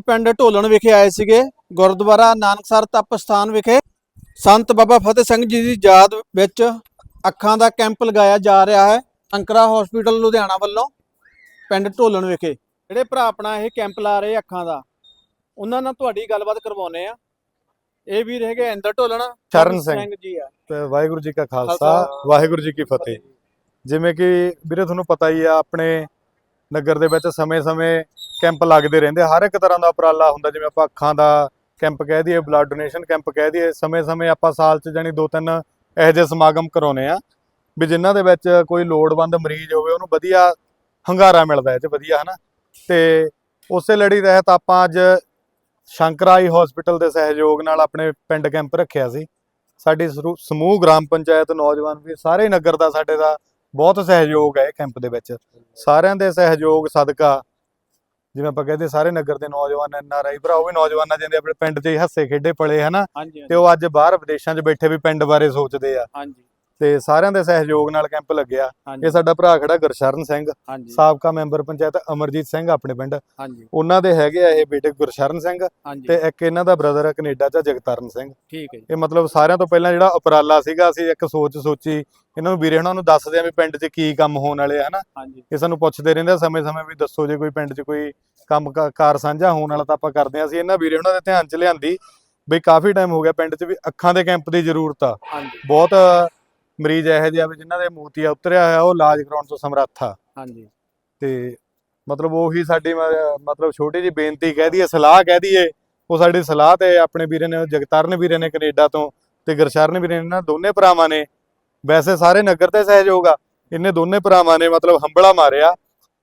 ਪਿੰਡ ਢੋਲਣ ਵਿਖੇ ਆਏ ਸੀਗੇ ਗੁਰਦੁਆਰਾ ਨਾਨਕਸਰ ਤਪ ਸਥਾਨ ਵਿਖੇ। ਸੰਤ ਬਾਬਾ ਫਤਿਹ ਸਿੰਘ ਜੀ ਦੀ ਯਾਦ ਵਿੱਚ ਅੱਖਾਂ ਦਾ ਕੈਂਪ ਲਗਾਇਆ ਜਾ ਰਿਹਾ ਹੈ ਅੰਕਰਾ ਹਸਪੀਟਲ ਲੁਧਿਆਣਾ ਵੱਲੋਂ ਪਿੰਡ ਢੋਲਣ ਵਿਖੇ। ਜਿਹੜੇ ਭਰਾ ਆਪਣਾ ਇਹ ਕੈਂਪ ਲਾ ਰਹੇ ਅੱਖਾਂ ਦਾ ਉਹਨਾਂ ਨਾਲ ਤੁਹਾਡੀ ਗੱਲਬਾਤ ਕਰਵਾਉਨੇ ਆ ਇਹ ਵੀਰ ਹੈਗੇ ਇੰਦਰ ਢੋਲਣ ਚਰਨ ਸਿੰਘ। ਜੀ ਆ। ਤੇ ਵਾਹਿਗੁਰੂ ਜੀ ਕਾ ਖਾਲਸਾ। ਵਾਹਿਗੁਰੂ ਜੀ ਕੀ ਫਤਿਹ। ਜਿਵੇਂ ਕਿ ਵੀਰੇ ਤੁਹਾਨੂੰ ਪਤਾ ਹੀ ਆ ਆਪਣੇ ਨਗਰ ਦੇ ਵਿੱਚ ਸਮੇਂ-ਸਮੇਂ ਕੈਂਪ ਲੱਗਦੇ ਰਹਿੰਦੇ ਹਰ ਇੱਕ ਤਰ੍ਹਾਂ ਦਾ ਉਪਰਾਲਾ ਹੁੰਦਾ, ਜਿਵੇਂ ਆਪਾਂ ਅੱਖਾਂ ਦਾ ਕੈਂਪ ਕਹਿ ਦਈਏ ਬਲੱਡ ਡੋਨੇਸ਼ਨ ਕੈਂਪ ਕਹਿ ਦਈਏ, ਸਮੇਂ-ਸਮੇਂ ਆਪਾਂ ਸਾਲ 'ਚ ਜਾਨੀ ਦੋ ਤਿੰਨ ਇਹੋ ਜਿਹੇ ਸਮਾਗਮ ਕਰਾਉਨੇ ਆ। ਵੀ ਜਿਨ੍ਹਾਂ ਦੇ ਵਿੱਚ ਕੋਈ ਲੋੜਵੰਦ ਮਰੀਜ਼ ਹੋਵੇ, ਉਹਨੂੰ ਵਧੀਆ ਹੰਗਾਰਾ ਮਿਲਦਾ ਇਹ 'ਚ, ਵਧੀਆ, ਹਨਾ। ਤੇ ਉਸੇ ਲੜੀ ਤਹਿਤ ਆਪਾਂ ਅੱਜ ਸ਼ੰਕਰਾਈ ਹਸਪੀਟਲ ਦੇ ਸਹਿਯੋਗ ਨਾਲ ਆਪਣੇ ਪਿੰਡ ਕੈਂਪ ਰੱਖਿਆ ਸੀ। ਸਾਡੀ ਸਰੂ- ਸਮੂਹ ਗ੍ਰਾਮ ਪੰਚਾਇਤ ਨੌਜਵਾਨ ਵੀ ਸਾਰੇ ਨਗਰ ਦਾ ਸਾਡੇ ਦਾ ਬਹੁਤ ਸਹਿਯੋਗ ਹੈ ਕੈਂਪ ਦੇ ਵਿੱਚ। ਸਾਰਿਆਂ ਦੇ ਸਹਿਯੋਗ, ਸਦਕਾ ਜਿਵੇਂ ਆਪਾਂ ਕਹਿੰਦੇ ਸਾਰੇ ਨਗਰ ਦੇ ਨੌਜਵਾਨ ਐਨ ਆਰ ਆਈ ਭਰਾ ਉਹ ਵੀ ਨੌਜਵਾਨਾਂ ਜਿਹਦੇ ਆਪਣੇ ਪਿੰਡ 'ਚ ਹੀ ਹੱਸੇ ਖੇਡੇ ਪਲੇ ਹਨਾ? ਹਾਂਜੀ ਤੇ ਉਹ ਅੱਜ ਬਾਹਰ ਵਿਦੇਸ਼ਾਂ 'ਚ ਬੈਠੇ ਵੀ ਪਿੰਡ ਬਾਰੇ ਸੋਚਦੇ ਆ। ਹਾਂਜੀ। ਤੇ ਸਾਰਿਆਂ ਦੇ ਸਹਿਯੋਗ ਨਾਲ ਕੈਂਪ ਲੱਗਿਆ ਇਹ ਸਾਡਾ ਭਰਾ ਖੜਾ ਗੁਰਸ਼ਰਨ ਸਿੰਘ ਸਾਬਕਾ ਮੈਂਬਰ ਪੰਚਾਇਤ ਅਮਰਜੀਤ ਸਿੰਘ ਆਪਣੇ ਪਿੰਡ। ਉਹਨਾਂ ਦੇ ਹੈਗੇ ਆ ਇਹ ਬੇਟੇ ਗੁਰਸ਼ਰਨ ਸਿੰਘ ਤੇ ਇੱਕ ਇਹਨਾਂ ਦਾ ਬ੍ਰਦਰ ਕੈਨੇਡਾ 'ਚ ਜਗਤਰਨ ਸਿੰਘ। ਠੀਕ ਹੈ ਇਹ ਮਤਲਬ ਸਾਰਿਆਂ ਤੋਂ ਪਹਿਲਾਂ ਜਿਹੜਾ ਉਪਰਾਲਾ ਸੀਗਾ ਅਸੀਂ ਇੱਕ ਸੋਚ ਸੋਚੀ ਇਹਨਾਂ ਨੂੰ ਵੀਰੇ ਉਹਨਾਂ ਨੂੰ ਦੱਸਦੇ ਆ ਵੀ ਪਿੰਡ 'ਚ ਕੀ ਕੰਮ ਹੋਣ ਵਾਲੇ ਆ ਹਨਾ? ਇਹ ਸਾਨੂੰ ਪੁੱਛਦੇ ਰਹਿੰਦੇ ਸਮੇਂ-ਸਮੇਂ ਵੀ ਦੱਸੋ ਜੇ ਕੋਈ ਪਿੰਡ 'ਚ ਕੋਈ ਕੰਮ ਕਾਰ ਸਾਂਝਾ ਹੋਣ ਵਾਲਾ ਤਾਂ ਆਪਾਂ ਕਰਦੇ ਆ। ਅਸੀਂ ਇਹਨਾਂ ਵੀਰੇ ਉਹਨਾਂ ਦੇ ਧਿਆਨ 'ਚ ਲਿਆਂਦੀ ਬਈ ਕਾਫੀ ਟਾਈਮ ਹੋ ਗਿਆ ਪਿੰਡ 'ਚ ਵੀ ਅੱਖਾਂ ਦੇ ਕੈਂਪ ਦੀ ਜ਼ਰੂਰਤ ਆ। ਬਹੁਤ ਮਰੀਜ਼ ਇਹੋ ਜਿਹੇ ਆ ਵੀ ਜਿਨ੍ਹਾਂ ਦੇ ਮੋਤੀਆ ਉਤਰਿਆ ਹੋਇਆ ਉਹ ਇਲਾਜ ਕਰਾਉਣ ਤੋਂ ਸਮਰੱਥ ਆ। ਹਾਂਜੀ। ਤੇ ਮਤਲਬ ਉਹੀ ਸਾਡੀ ਮ- ਮਤਲਬ ਛੋਟੀ ਜੀ ਬੇਨਤੀ ਕਹਿ ਦਈਏ ਸਲਾਹ ਕਹਿ ਦਈਏ ਉਹ ਸਾਡੀ ਸਲਾਹ ਤੇ ਆਪਣੇ ਵੀਰੇ ਨੇ ਜਗਤਰਨ ਵੀਰੇ ਨੇ ਕੈਨੇਡਾ ਤੋਂ ਤੇ ਗੁਰਸ਼ਰਨ ਵੀਰੇ ਨੇ ਨਾ ਦੋਨੇ ਭਰਾਵਾਂ ਨੇ। ਵੈਸੇ ਸਾਰੇ ਨਗਰ ਤੇ ਸਹਿਯੋਗ ਆ ਇਹਨੇ ਦੋਨੇ ਭਰਾਵਾਂ ਨੇ ਮਤਲਬ ਹੰਬਲਾ ਮਾਰਿਆ।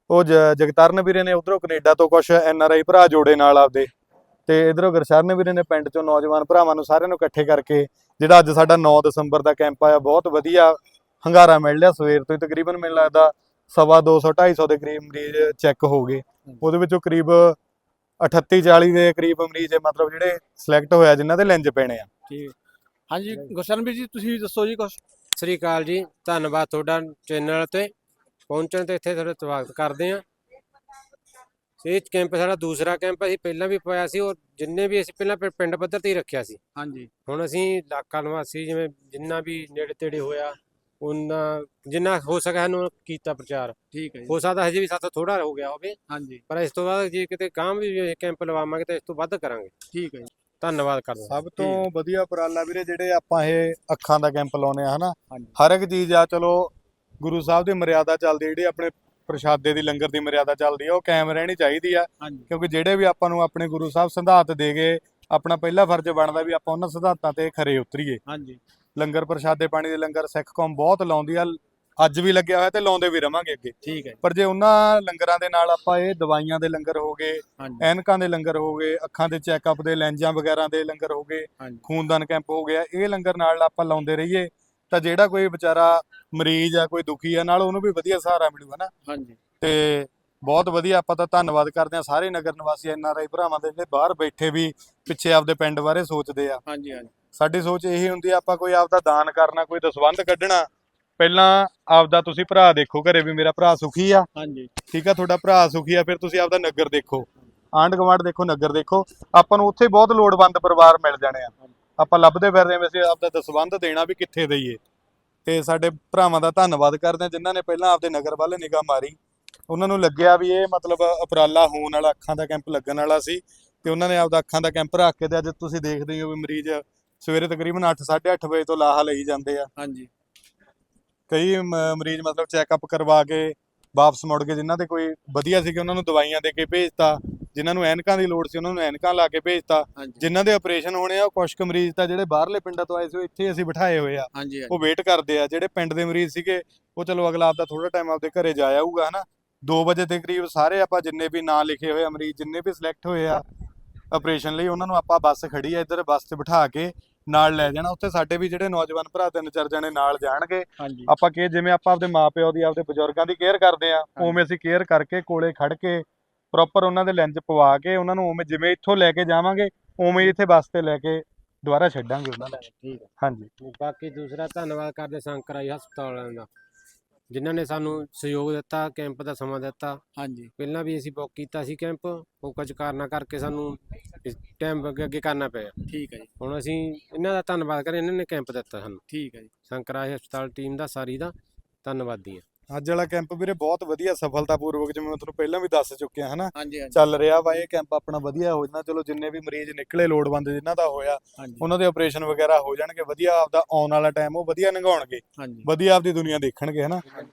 ਉਹ ਜ- ਜਗਤਰਨ ਵੀਰੇ ਨੇ ਉਧਰੋਂ ਕੈਨੇਡਾ ਤੋਂ ਕੁਝ ਐਨ ਆਰ ਆਈ ਭਰਾ ਜੋੜੇ ਨਾਲ ਆਪਦੇ। ਤੇ ਇਧਰੋਂ ਗੁਰਸ਼ਰਨ ਵੀਰੇ ਨੇ ਪਿੰਡ ਚੋਂ ਨੌਜਵਾਨ ਭਰਾਵਾਂ ਨੂੰ ਸਾਰਿਆਂ ਨੂੰ ਇਕੱਠੇ ਕਰਕੇ ਜਿਹੜਾ ਅੱਜ ਸਾਡਾ 9 ਦਸੰਬਰ ਦਾ ਕੈਂਪ ਆਇਆ ਬਹੁਤ ਵਧੀਆ ਹੰਗਾਰਾ ਮਿਲ ਲਿਆ। ਸਵੇਰ ਤੋਂ ਹੀ ਤਕਰੀਬਨ ਮੈਨੂੰ ਲੱਗਦਾ ਸਵਾ 200 250 ਦੇ ਕਰੀਬ ਮਰੀਜ਼ ਚੈੱਕ ਹੋ ਗਏ। ਉਹਦੇ ਵਿੱਚੋਂ ਕਰੀਬ 38 40 ਦੇ ਕਰੀਬ ਮਰੀਜ਼ ਮਤਲਬ ਜਿਹੜੇ ਸਿਲੈਕਟ ਹੋਇਆ ਜਿਨ੍ਹਾਂ ਦੇ ਲੈਂਜ ਪੈਣੇ ਆ। ਠੀਕ। ਹਾਂਜੀ ਗੁਰਸ਼ਨ ਵੀਰ ਜੀ ਤੁਸੀਂ ਦੱਸੋ ਜੀ ਕੁਝ ਸਤਿ ਸ੍ਰੀ ਅਕਾਲ ਜੀ। ਧੰਨਵਾਦ ਤੁਹਾਡਾ ਚੈਨਲ ਤੇ। ਪਹੁੰਚਣ ਤੇ ਇੱਥੇ ਤੁਹਾਡਾ ਸਵਾਗਤ ਕਰਦੇ ਹਾਂ। ਇਹ ਕੈਂਪ ਸਾਡਾ ਦੂਸਰਾ ਕੈਂਪ ਅਸੀਂ ਪਹਿਲਾਂ ਵੀ ਪਾਇਆ ਸੀ ਔਰ ਜਿੰਨੇ ਵੀ ਅਸੀਂ ਪਹਿਲਾਂ ਪਿੰ- ਪਿੰਡ ਪੱਧਰ ਤੇ ਹੀ ਰੱਖਿਆ ਸੀ। ਹਾਂਜੀ। ਹੁਣ ਅਸੀਂ ਇਲਾਕਾ ਨਿਵਾਸੀ ਜਿਵੇਂ ਜਿੰਨਾ ਵੀ ਨੇੜੇ ਤੇੜੇ ਹੋਇਆ ਉਹਨਾਂ ਜਿੰਨਾ ਹੋ ਸਕਿਆ ਸਾਨੂੰ ਕੀਤਾ ਪ੍ਰਚਾਰ। ਠੀਕ ਹੈ ਜੀ। ਹੋ ਸਕਦਾ ਹਜੇ ਵੀ ਸਾਥੋਂ ਥੋੜਾ ਹੋ ਗਿਆ ਹੋਵੇ ਹਾਂਜੀ। ਪਰ ਇਸ ਤੋਂ ਬਾਅਦ ਜੇ ਕਿਤੇ ਗਾਂਵ ਵੀ ਇਹ ਕੈਂਪ ਲਵਾਵਾਂਗੇ ਤਾਂ ਇਸ ਤੋਂ ਵੱਧ ਕਰਾਂਗੇ। ਠੀਕ ਹੈ ਜੀ। ਧੰਨਵਾਦ ਕਰਦਾ ਸਭ ਤੋਂ ਵਧੀਆ ਉਪਰਾਲਾ ਵੀਰੇ ਜਿਹੜੇ ਆਪਾਂ ਇਹ ਅੱਖਾਂ ਦਾ ਕੈਂਪ ਲਾਉਨੇ ਆ ਹਨਾ? ਹਾਂਜੀ। ਹਰ ਇੱਕ ਚੀਜ਼ ਆ ਚਲੋ ਗੁਰੂ ਸਾਹਿਬ ਦੀ ਮਰਿਆਦਾ ਚੱਲਦੀ ਜਿਹੜੀ ਆਪਣੇ ਪ੍ਰਸ਼ਾਦੇ ਦੀ ਲੰਗਰ ਦੀ ਮਰਿਆਦਾ ਚੱਲਦੀ ਆ ਉਹ ਕਾਇਮ ਰਹਿਣੀ ਚਾਹੀਦੀ ਆ। ਕਿਉਂਕਿ ਜਿਹੜੇ ਵੀ ਆਪਾਂ ਨੂੰ ਆਪਣੇ ਗੁਰੂ ਸਾਹਿਬ ਸਿਧਾਂਤ ਦੇ ਗਏ ਆਪਣਾ ਪਹਿਲਾ ਫਰਜ਼ ਬਣਦਾ ਵੀ ਆਪਾਂ ਉਹਨਾਂ ਸਿਧਾਂਤਾਂ ਤੇ ਖਰੇ ਉਤਰੀਏ। ਹਾਂਜੀ। ਲੰਗਰ ਪ੍ਰਸ਼ਾਦੇ ਪਾਣੀ ਦੇ ਲੰਗਰ ਸਿੱਖ ਕੌਮ ਬਹੁਤ ਲਾਉਂਦੀ ਆ ਅੱਜ ਵੀ ਲੱਗਿਆ ਹੋਇਆ ਤੇ ਲਾਉਂਦੇ ਵੀ ਰਵਾਂਗੇ ਅੱਗੇ। ਠੀਕ ਹੈ ਪਰ ਜੇ ਉਹਨਾਂ ਲੰਗਰਾਂ ਦੇ ਨਾਲ ਆਪਾਂ ਇਹ ਦਵਾਈਆਂ ਦੇ ਲੰਗਰ ਹੋ ਗਏ ਐਨਕਾਂ ਦੇ ਲੰਗਰ ਹੋ ਗਏ ਅੱਖਾਂ ਦੇ ਚੈੱਕਅਪ ਦੇ ਲੈਂਜਾਂ ਵਗੈਰਾ ਦੇ ਲੰਗਰ ਹੋ ਗਏ ਖੂਨਦਾਨ ਕੈਂਪ ਹੋ ਗਿਆ ਇਹ ਲੰਗਰ ਨਾਲ ਆਪਾਂ ਲਾਉਂਦੇ ਰਹੀਏ। ਤਾਂ ਜਿਹੜਾ ਕੋਈ ਵਿਚਾਰਾ ਮਰੀਜ਼ ਆ ਕੋਈ ਦੁਖੀ ਆ ਨਾਲ ਉਹਨੂੰ ਵੀ ਵਧੀਆ ਸਹਾਰਾ ਮਿਲੂਗਾ ਨਾ ਹਾਂਜੀ। ਤੇ ਬਹੁਤ ਵਧੀਆ ਆਪਾਂ ਤਾਂ ਧੰਨਵਾਦ ਕਰਦੇ ਆ ਸਾਰੇ ਨਗਰ ਨਿਵਾਸੀ ਐਨ ਆਰ ਆਈ ਭਰਾਵਾਂ ਦੇ ਜਿਹੜੇ ਬਾਹਰ ਬੈਠੇ ਵੀ ਪਿੱਛੇ ਆਪਦੇ ਪਿੰਡ ਬਾਰੇ ਸੋਚਦੇ ਆ। ਹਾਂਜੀ ਹਾਂਜੀ। ਸਾਡੀ ਸੋਚ ਇਹੀ ਹੁੰਦੀ ਆ ਆਪਾਂ ਕੋਈ ਆਪਦਾ ਦਾਨ ਕਰਨਾ ਕੋਈ ਦਸਵੰਧ ਕੱਢਣਾ ਪਹਿਲਾਂ ਆਪਦਾ ਤੁਸੀਂ ਭਰਾ ਦੇਖੋ ਘਰੇ ਵੀ ਮੇਰਾ ਭਰਾ ਸੁਖੀ ਆ। ਹਾਂਜੀ। ਠੀਕ ਆ ਤੁਹਾਡਾ ਭਰਾ ਸੁਖੀ ਆ ਫਿਰ ਤੁਸੀਂ ਆਪਦਾ ਨਗਰ ਦੇਖੋ। ਆਂਢ ਗੁਆਂਢ ਦੇਖੋ ਨਗਰ ਦੇਖੋ। ਆਪਾਂ ਨੂੰ ਉੱਥੇ ਬਹੁਤ ਲੋੜਵੰਦ ਪਰਿਵਾਰ ਮਿਲ ਜਾਣੇ ਆ। ਆਪਾਂ ਲੱਭਦੇ ਫਿਰਦੇ ਆਂ ਵੀ ਅਸੀਂ ਆਪਦਾ ਦਸਵੰਧ ਦੇਣਾ ਵੀ ਕਿੱਥੇ ਦਈਏ। ਤੇ ਸਾਡੇ ਭਰਾਵਾਂ ਦਾ ਧੰਨਵਾਦ ਕਰਦੇ ਆ ਜਿਨ੍ਹਾਂ ਨੇ ਪਹਿਲਾਂ ਆਪਦੇ ਨਗਰ ਵੱਲ ਨਿਗਾਹ ਮਾਰੀ। ਉਹਨਾਂ ਨੂੰ ਲੱਗਿਆ ਵੀ ਇਹ ਮਤਲਬ ਉਪਰਾਲਾ ਹੋਣ ਵਾਲਾ ਅੱਖਾਂ ਦਾ ਕੈਂਪ ਲੱਗਣ ਵਾਲਾ ਸੀ ਤੇ ਉਹਨਾਂ ਨੇ ਆਪਦਾ ਅੱਖਾਂ ਦਾ ਕੈਂਪ ਰੱਖ ਕੇ ਤੇ ਅੱਜ ਤੁਸੀਂ ਦੇਖਦੇ ਹੀ ਹੋ ਵੀ ਮਰੀਜ਼ ਸਵੇਰੇ ਤਕਰੀਬਨ 8 8:30 ਵਜੇ ਤੋਂ ਲਾਹਾ ਲਈ ਜਾਂਦੇ ਆ। ਹਾਂਜੀ। ਕਈ ਮਰੀਜ਼ ਮਤਲਬ ਚੈੱਕਅਪ ਕਰਵਾ ਕੇ ਵਾਪਸ ਮੁੜ ਕੇ ਜਿਨ੍ਹਾਂ ਦੇ ਕੋਈ ਵਧੀਆ ਸੀ ਕਿ ਉਹਨਾਂ ਨੂੰ ਦਵਾਈਆਂ ਦੇ ਕੇ ਭੇਜਤਾ। ਜਿਨ੍ਹਾਂ ਨੂੰ ਐਨਕਾਂ ਦੀ ਲੋੜ ਸੀ ਉਹਨਾਂ ਨੂੰ ਐਨਕਾਂ ਲਾ ਕੇ ਭੇਜਤਾ। ਜਿਨ੍ਹਾਂ ਦੇ ਆਪਰੇਸ਼ਨ ਹੋਣੇ ਆ ਉਹ ਕੁਛ ਕੁ ਮਰੀਜ਼ ਤਾਂ ਜਿਹੜੇ ਬਾਹਰਲੇ ਪਿੰਡਾਂ ਤੋਂ ਆਏ ਸੀ ਉਹ ਇੱਥੇ ਅਸੀਂ ਬਿਠਾਏ ਹੋਏ ਆ। ਉਹ ਵੇਟ ਕਰਦੇ ਆ ਜਿਹੜੇ ਪਿੰਡ ਦੇ ਮਰੀਜ਼ ਸੀਗੇ ਉਹ ਚਲੋ ਅਗਲਾ ਆਪਦਾ ਥੋੜਾ ਟਾਈਮ ਆਪਦੇ ਘਰੇ ਜਾ ਆਊਗਾ ਹਨਾ। 2 ਵਜੇ ਦੇ ਕਰੀਬ ਸਾਰੇ ਆਪਾਂ ਜਿੰਨੇ ਵੀ ਨਾਂ ਲਿਖੇ ਹੋਏ ਆ ਮਰੀਜ਼ ਜਿੰਨੇ ਵੀ ਸਿਲੈਕਟ ਹੋਏ ਆ ਆਪਰੇਸ਼ਨ ਲਈ ਉਹਨਾਂ ਨੂੰ ਆਪਾਂ ਬੱਸ ਖੜੀ ਆ ਇੱਧਰ ਬੱਸ 'ਚ ਬਿਠਾ ਕੇ ਨਾਲ ਲੈ ਜਾਣਾ। ਉੱਥੇ ਸਾਡੇ ਵੀ ਜਿਹੜੇ ਨੌਜਵਾਨ ਭਰਾ ਤਿੰਨ ਚਾਰ ਜਣੇ ਨਾਲ ਜਾਣਗੇ। ਆਪਾਂ ਕਿ ਜਿਵੇਂ ਆਪਾਂ ਆਪਦੇ ਮਾਪਿਓ ਦੀ ਆਪਦੇ ਬਜ਼ੁਰਗਾਂ ਦੀ ਕੇਅਰ ਕਰਦੇ ਆ ਉਵੇਂ ਅਸੀਂ ਕੇਅਰ ਕਰਕੇ ਕੋਲੇ ਖੜ ਕੇ ਪ੍ਰੋਪਰ ਉਹਨਾਂ ਦੇ ਲੈਂਜ ਪਵਾ ਕੇ ਉਹਨਾਂ ਨੂੰ ਉਵੇਂ ਜਿਵੇਂ ਇੱਥੋਂ ਲੈ ਕੇ ਜਾਵਾਂਗੇ ਉਵੇਂ ਹੀ ਇੱਥੇ ਬੱਸ ਤੇ ਲੈ ਕੇ ਦੁਬਾਰਾ ਛੱਡਾਂਗੇ ਉਹਨਾਂ ਨੂੰ। ਠੀਕ ਹੈ। ਹਾਂਜੀ। ਬਾਕੀ ਦੂਸਰਾ ਧੰਨਵਾਦ ਕਰਦੇ ਸ਼ੰਕਰਾਈ ਹਸਪਤਾਲ ਵਾਲਿਆਂ ਦਾ ਜਿਨ੍ਹਾਂ ਨੇ ਸਾਨੂੰ ਸਹਿਯੋਗ ਦਿੱਤਾ ਕੈਂਪ ਦਾ ਸਮਾਂ ਦਿੱਤਾ। ਹਾਂਜੀ। ਪਹਿਲਾਂ ਵੀ ਅਸੀਂ ਬੁੱਕ ਕੀਤਾ ਸੀ ਕੈਂਪ ਉਹ ਕੁਝ ਕਾਰਨਾਂ ਕਰਕੇ ਸਾਨੂੰ ਇਸ ਟਾਈਮ ਅੱਗੇ ਅੱਗੇ ਕਰਨਾ ਪਿਆ। ਠੀਕ ਹੈ ਜੀ। ਹੁਣ ਅਸੀਂ ਇਹਨਾਂ ਦਾ ਧੰਨਵਾਦ ਕਰਾਂ ਇਹਨਾਂ ਨੇ ਕੈਂਪ ਦਿੱਤਾ ਸਾਨੂੰ। ਠੀਕ ਹੈ ਜੀ। ਸ਼ੰਕਰਾਜ ਹਸਪਤਾਲ ਟੀਮ ਦਾ ਸਾਰੀ ਦਾ ਧੰਨਵਾਦੀ ਹਾਂ। ਅੱਜ ਵਾਲਾ ਕੈਂਪ ਵੀਰੇ ਬਹੁਤ ਵਧੀਆ ਸਫਲਤਾਪੂਰਵਕ ਜਿਵੇਂ ਮੈਂ ਤੁਹਾਨੂੰ ਪਹਿਲਾਂ ਵੀ ਦੱਸ ਚੁੱਕਿਆ ਹਨਾ? ਹਾਂਜੀ ਹਾਂਜੀ। ਚੱਲ ਰਿਹਾ ਵਾ ਇਹ ਕੈਂਪ ਆਪਣਾ ਵਧੀਆ ਹੋ ਜਾਣਾ ਚਲੋ ਜਿੰਨੇ ਵੀ ਮਰੀਜ਼ ਨਿਕਲੇ ਲੋੜਵੰਦ ਜਿਨ੍ਹਾਂ ਦਾ ਹੋਇਆ ਹਾਂਜੀ। ਉਹਨਾਂ ਦੇ ਆਪਰੇਸ਼ਨ ਵਗੈਰਾ ਹੋ ਜਾਣਗੇ ਵਧੀਆ ਆਪਦਾ ਆਉਣ ਵਾਲਾ ਟਾਈਮ ਉਹ ਵਧੀਆ ਲੰਘਾਉਣਗੇ ਹਾਂਜੀ। ਵਧੀਆ ਆਪਦੀ ਦੁਨੀਆ ਦੇਖਣਗੇ ਹਨਾ?